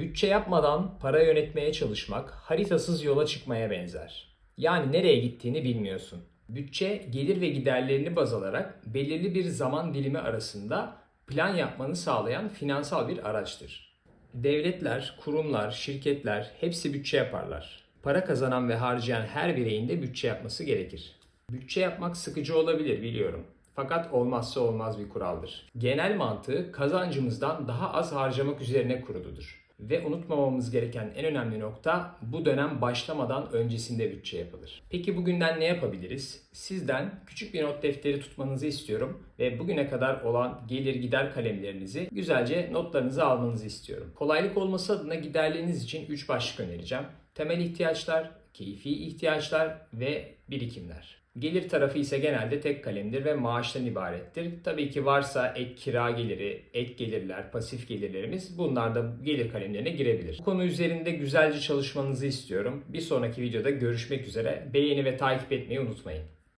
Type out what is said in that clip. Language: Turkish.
Bütçe yapmadan para yönetmeye çalışmak haritasız yola çıkmaya benzer. Yani nereye gittiğini bilmiyorsun. Bütçe gelir ve giderlerini baz alarak belirli bir zaman dilimi arasında plan yapmanı sağlayan finansal bir araçtır. Devletler, kurumlar, şirketler hepsi bütçe yaparlar. Para kazanan ve harcayan her bireyin de bütçe yapması gerekir. Bütçe yapmak sıkıcı olabilir biliyorum. Fakat olmazsa olmaz bir kuraldır. Genel mantığı kazancımızdan daha az harcamak üzerine kuruludur. Ve unutmamamız gereken en önemli nokta bu dönem başlamadan öncesinde bütçe yapılır. Peki bugünden ne yapabiliriz? Sizden küçük bir not defteri tutmanızı istiyorum ve bugüne kadar olan gelir gider kalemlerinizi güzelce notlarınızı almanızı istiyorum. Kolaylık olması adına giderleriniz için 3 başlık önereceğim. Temel ihtiyaçlar, keyfi ihtiyaçlar ve birikimler. Gelir tarafı ise genelde tek kalemdir ve maaştan ibarettir. Tabii ki varsa ek kira geliri, ek gelirler, pasif gelirlerimiz bunlar da gelir kalemlerine girebilir. Bu konu üzerinde güzelce çalışmanızı istiyorum. Bir sonraki videoda görüşmek üzere. Beğeni ve takip etmeyi unutmayın.